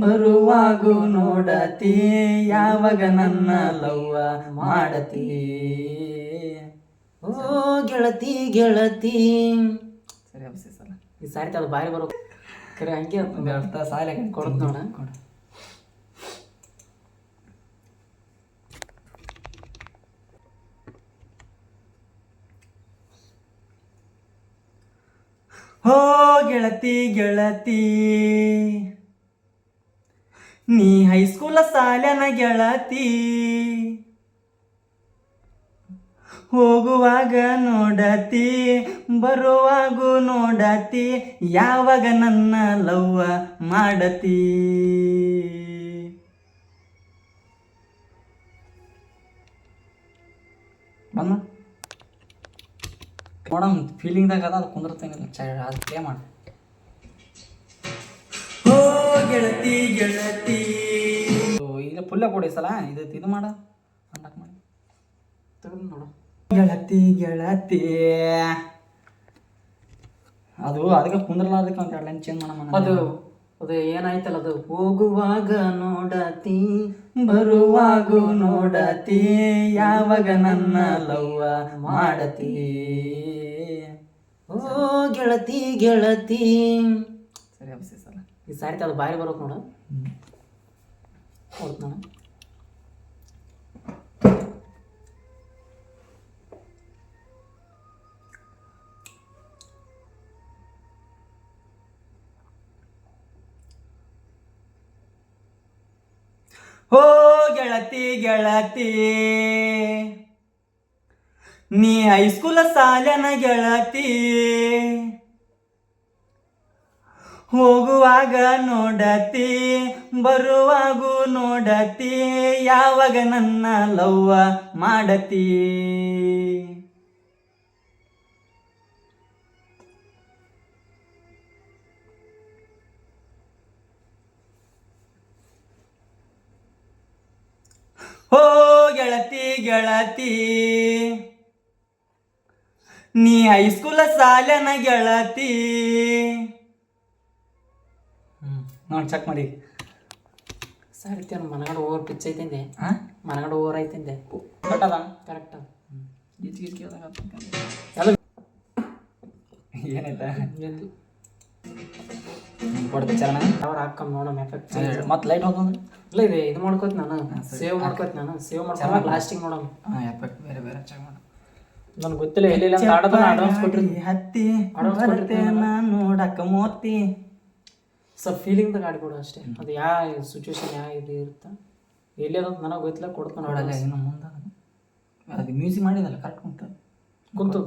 ಬರುವಾಗು ನೋಡತಿ, ಯಾವಾಗ ನನ್ನ ಲವ್ವ ಮಾಡತಿ? ಓ, ಗೆಳತಿ ಗೆಳತಿ. ಸರಿ ಸಲ ಈ ಸಾರಿ ಅದು ಬಾರಿ ಬರೋ ಕರೆ, ಹಂಗೆ ಒಂದು ಅರ್ಥ ಸಾಲ ಕೊಡ್ತು ನೋಡ. ಕೊಡ ಹೋ ಗೆಳತಿ ಗೆಳತಿ. ನೀ ಹೈಸ್ಕೂಲ ಸಾಲನ ಗೆಳತಿ. ಹೋಗುವಾಗ ನೋಡತಿ, ಬರುವಾಗೂ ನೋಡತಿ, ಯಾವಾಗ ನನ್ನ ಲವ್ವ ಮಾಡತಿ. ಬಂದ ನೋಡಮ್ ಫೀಲಿಂಗ್ದಾಗ ಅದ ಅದು ಕುಂದಿರ್ತೇನಿಲ್ಲ ಚ, ಅದು ಪ್ಲೇ ಮಾಡು. ಗೆಳತಿ ಗೆಳತಿ. ಇಲ್ಲ ಪುಲ್ಲ ಕೊಡಿ ಸಲ. ಇದು ಇದು ಮಾಡ. ಮಾಡಿ. ನೋಡು. ಗೆಳತಿ ಗೆಳತಿ. ಅದು ಅದಕ್ಕೆ ಕುಂದ್ರಲಾರ್ದಕ್ಕೆ ಒಂದು ಎರಡು ಲೈನ್ ಚೇಂಜ್ ಮಾಡೋಣ ಅದು ಅದು ಏನಾಯ್ತಲ್ಲ ಅದು ಹೋಗುವಾಗ ನೋಡತಿ ಬರುವಾಗೂ ನೋಡತಿ ಯಾವಾಗ ನನ್ನ ಲವ್ವ ಮಾಡತಿ. ಓ ಗೆಳತಿ ಗೆಳತಿ. ಸರಿ ಅಭಿಷೇಕ್. ಈ ಸಾರಿ ಅದು ಬಾರಿ ಬರೋಕ್ ನೋಡು. ಕೊಡ್ತ ನೋಡ. ಹೋ ಗೆಳತಿ ಗೆಳತಿ. ನೀ ಹೈಸ್ಕೂಲ ಸಾಲನ ಗೆಳತಿ. ಹೋಗುವಾಗ ನೋಡತಿ, ಬರುವಾಗೂ ನೋಡತಿ, ಯಾವಾಗ ನನ್ನ ಲವ್ವ ಮಾಡತಿ? ಹೋ ಗೆಳತಿ ಗೆಳತಿ, ನೀ ಹೈಸ್ಕೂಲ ಸಾಲನ ಗೆಳತಿ. ನೋಡಿ ಚೆಕ್ ಮಾಡಿ. ಸಾರಿ ತೇನು ಮನಗಡ ಓವರ್ ಪಿಚ್ ಐತಿಂದೆ. ಹಾ ಮನಗಡ ಓವರ್ ಐತಿಂದೆ. ಕರೆಕ್ಟ್ ಅದು. ಏನಾಯ್ತಾ ಕೊಡ್ತಿ ಚರಣ ಅವ್ರು ಹಾಕಮ್ ನೋಡಮ್ ಎಫೆಕ್ಟ್ ಮತ್ತೆ ಲೈಟ್ ಹೋಗೋದು ಇಲ್ಲ ಇದೆ ಇದು ಮಾಡ್ಕೋತ ನಾನು. ಸೇವ್ ಮಾಡ್ಕೋತ ನಾನು. ಸೇವ್ ಮಾಡ್ಕೊಂಡು ಲಾಸ್ಟಿಂಗ್ ನೋಡೋಣ. ಹಾಂ ಎಫೆಕ್ಟ್ ಬೇರೆ ಬೇರೆ ಚೆಕ್ ಮಾಡು. ನನಗೆ ಗೊತ್ತಿಲ್ಲ ಎಲ್ಲಿಲ್ಲ ಅಂತ ಆಡೋದನ್ನ ಅಡ್ವಾನ್ಸ್ ಕೊಟ್ರಿ ಹತ್ತಿ Advance ಬರ್ತೇನ ನೋಡಕ್ಕ ಮೋತಿ. ಸ್ವಲ್ಪ ಫೀಲಿಂಗ್ದಾಗ ಆಡ್ಕೊಡು ಅಷ್ಟೇ. ಅದು ಯಾವ ಸಿಚುವೇಶನ್ ಯಾವ ಇದು ಇರುತ್ತೆ. ಎಲ್ಲಿ ಅದಂತ ನನಗೆ ಗೊತ್ತಿಲ್ಲ ಕೊಡ್ಕೊಂಡು ನೋಡಲ್ಲ ಇನ್ನು ಮುಂದೆ ಅದು. ಮ್ಯೂಸಿಕ್ ಮಾಡಿದಲ್ಲ ಕರೆಕ್ಟ್ ಉಂಟು. ಕುಂತು.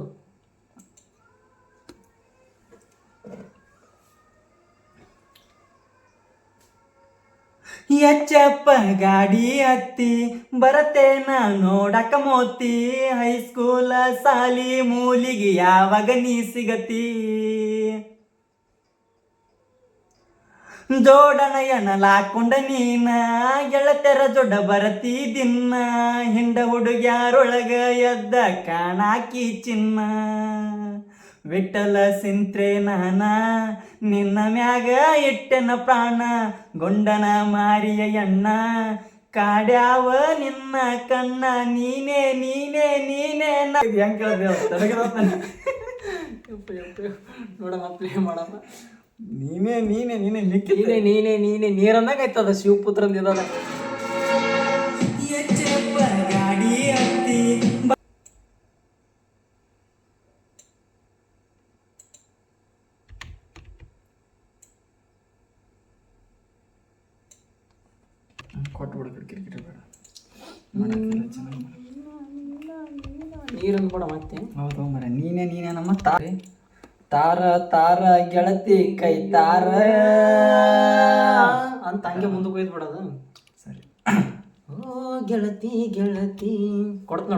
ಎಚ್ಚಪ್ಪ ಗಾಡಿ ಹತ್ತಿ ಬರತೇನ ನೋಡಕ ಮೋತಿ. ಹೈಸ್ಕೂಲ ಸಾಲಿ ಮೂಲಿಗೆ ಯಾವಾಗ ನೀ ಸಿಗತಿ ಜೋಡಣಯನಲಾಕೊಂಡ ನೀನ ಗೆಳತೆರ ದೊಡ್ಡ ಬರತಿ ದಿನ್ನ ಹಿಂಡ ಹುಡುಗ್ಯಾರೊಳಗ ಎದ್ದ ಕಾಣಾಕಿ ಚಿನ್ನ. ವಿಠಲ ಸಿಂತ್ರೆ ನಾನ ನಿನ್ನ ಮ್ಯಾಗ ಇಟ್ಟೆನ ಪ್ರಾಣ ಗೊಂಡನ ಮಾರಿಯ ಎಣ್ಣ. ಕಾಡ್ಯಾವ ನಿನ್ನ ಕಣ್ಣ ನೀನೇ ನೀನೇ ನೀನೇ ಹೆಂಗ್. ನೋಡಮ್ಮ ಪ್ಲೇ ಮಾಡಮ್ಮ. ನೀನೇ ನೀನೇ ನೀನೇ ಲಿಕ್ಕಿ ನೀನೇ ನೀನೇ ನೀನೇ ನೀರನ್ನಾಗ ಆಯ್ತದ ಶಿವಪುತ್ರಂದ ಇದಾದ ಬೇಡ. ನೀರನ್ನು ಕೂಡ ಮತ್ತೆ. ಹೌದು ಮರ ನೀನೇ ನೀನೇ ನಮ್ಮ ತಾರೆ ತಾರ ತಾರ ಗೆಳತಿ ಕೈ ತಾರ. ಅಂತ ಹಂಗೆ ಮುಂದಕ್ಕೆ ಒಯ್ದು ಬಿಡೋದು ಸರಿ. ಓ ಗೆಳತಿ ಗೆಳತಿ. ಕೊಡ್ತ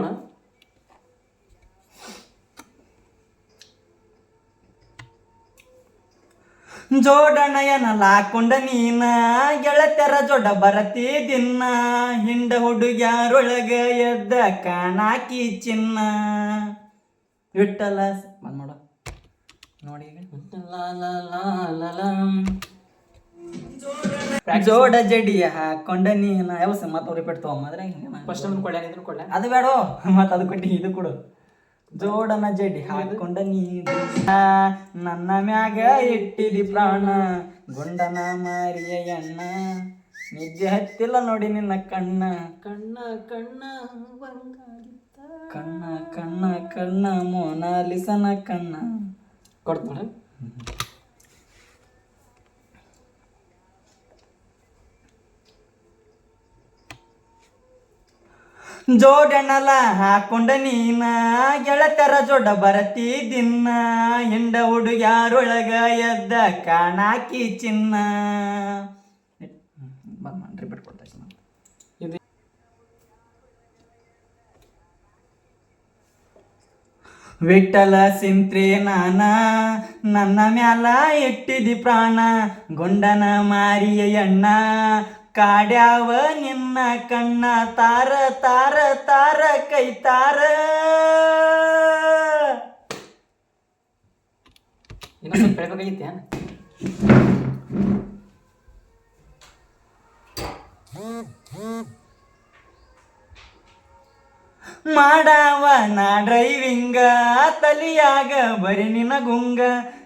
ಜೋಡಣಯನ ಲಾಕೊಂಡ ನೀನ ಗೆಳತ್ಯರ ಜೋಡ ಬರತಿ ದಿನ್ನ ಹಿಂಡ ಹುಡುಗ್ಯಾರೊಳಗ ಎದ್ದ ಕಾಣಾಕಿ ಚಿನ್ನ. ವಿಠಲ ಬಂದ್ ಮಾಡ. ನೋಡಿ. ಜೋಡ ಜಡಿ ಹಾಕೊಂಡ ನೀನ. ಯಾವ ಮತ್ತೆ ರಿಪೀಟ್ ತಗೊಂಬಂದ್ರೆ ಫಸ್ಟ್ ಟೈಮ್ ಕೊಳ್ಳೆ ಇದ್ರು ಕೊಳ್ಳೆ ಅದು ಬೇಡ. ಮತ್ತೆ ಅದು ಕೊಟ್ಟಿ ಇದು ಕೊಡು. ಜೋಡನ ಜಡಿ ಹಾಕೊಂಡ ನೀ ನನ್ನ ಮ್ಯಾಗ ಇಟ್ಟಿದಿ ಪ್ರಾಣ. ಗುಂಡನ ಮಾರಿಯ ಅಣ್ಣ ನಿದ್ದೆ ಹತ್ತಿಲ್ಲ ನೋಡಿ ನಿನ್ನ ಕಣ್ಣ. ಕಣ್ಣ ಕಣ್ಣ ಕಣ್ಣ ಕಣ್ಣ ಕಣ್ಣ ಮೋನಾಲಿಸನ ಕಣ್ಣ. ಕೊಡ್ತ ನೋಡ ಜೋಡಣಲ ಹಾಕೊಂಡ ನೀನ ಗೆಳತರ ಜೋಡ ಬರತಿ ದಿನ್ನ ಹಿಂಡ ಹುಡುಗ್ಯಾರೊಳಗ ಎದ್ದ ಕಾಣಾಕಿ ಚಿನ್ನ. ರಿಪೀಟ್ ಕೊಡ್ತಾ ವಿಠಲ ಸಿಂತ್ರಿ ನಾನ, ನನ್ನ ಮ್ಯಾಲ ಇಟ್ಟಿದಿ ಪ್ರಾಣ, ಗುಂಡನ ಮಾರಿಯ ಎಣ್ಣ, ಕಾಡ್ಯಾವ ನಿನ್ನ ಕಣ್ಣ, ತಾರ ತಾರ ತಾರ ಕೈ ತಾರ. ಇನ್ನೊಂದು ಮಾಡವ ನಾ ಡ್ರೈವಿಂಗ ತಲಿಯಾಗ ಬರಿ ನಿನ ಗುಂಗ,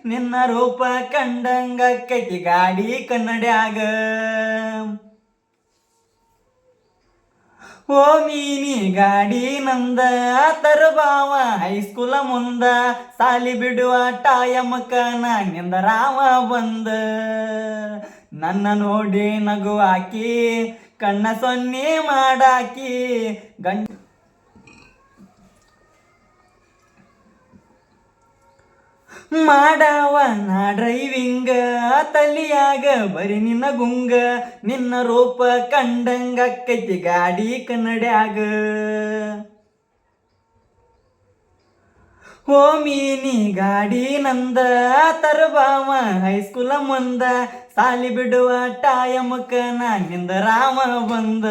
ನಿನ್ನ ರೂಪ ಕಂಡಂಗ ಕೈತಿ ಗಾಡಿ ಕನ್ನಡ್ಯಾಗ. ಓ ಮೀನಿ ಗಾಡಿ ನಂದ, ತರುಬಾವ ಹೈಸ್ಕೂಲ ಮುಂದ, ಸಾಲಿ ಬಿಡುವ ಟಾಯಮಕ ನಾನಿಂದ ರಾವ ಬಂದ. ನನ್ನ ನೋಡಿ ನಗುವಾಕಿ, ಕಣ್ಣ ಸೊನ್ನೆ ಮಾಡಾಕಿ, ಗಂಡ ಮಾಡವ ನಾ ಡ್ರೈವಿಂಗ ತಲಿಯಾಗ ಬರಿ ನಿನ್ನ ಗುಂಗ, ನಿನ್ನ ರೂಪ ಕಂಡಂಗ ಕೈತಿ ಗಾಡಿ ಕನ್ನಡ್ಯಾಗ. ಓ ಮೀನಿ ಗಾಡಿ ನಂದ, ತರಬಾವ ಹೈಸ್ಕೂಲ ಮುಂದ, ಸಾಲಿ ಬಿಡುವ ಟಾಯಮಕ ನಿಂದ ರಾಮ ಬಂದ.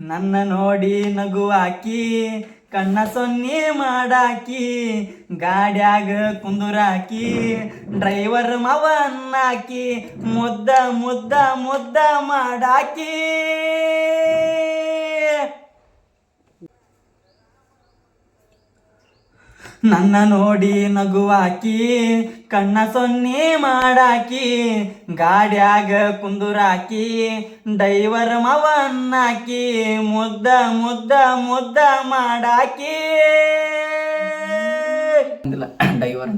ನನ್ನ ನೋಡಿ ನಗು ಹಾಕಿ ಕಣ್ಣ ಸೊನ್ನೆ ಮಾಡಾಕಿ ಗಾಡ್ಯಾಗ ಕುಂದುರಾಕಿ ಡ್ರೈವರ್ ಮವನ್ನಾಕಿ ಮುದ್ದ ಮುದ್ದ ಮುದ್ದ ಮಾಡಾಕಿ. ನನ್ನ ನೋಡಿ ನಗುವಾಕಿ, ಕಣ್ಣ ಸೊನ್ನೆ ಮಾಡಾಕಿ, ಗಾಡ್ಯಾಗ ಕುಂದುರಾಕಿ, ಡೈವರ್ ಮವನ್ನಾಕಿ, ಮುದ್ದ ಮುದ್ದ ಮುದ್ದ ಮಾಡಾಕಿ. ಡೈವರ್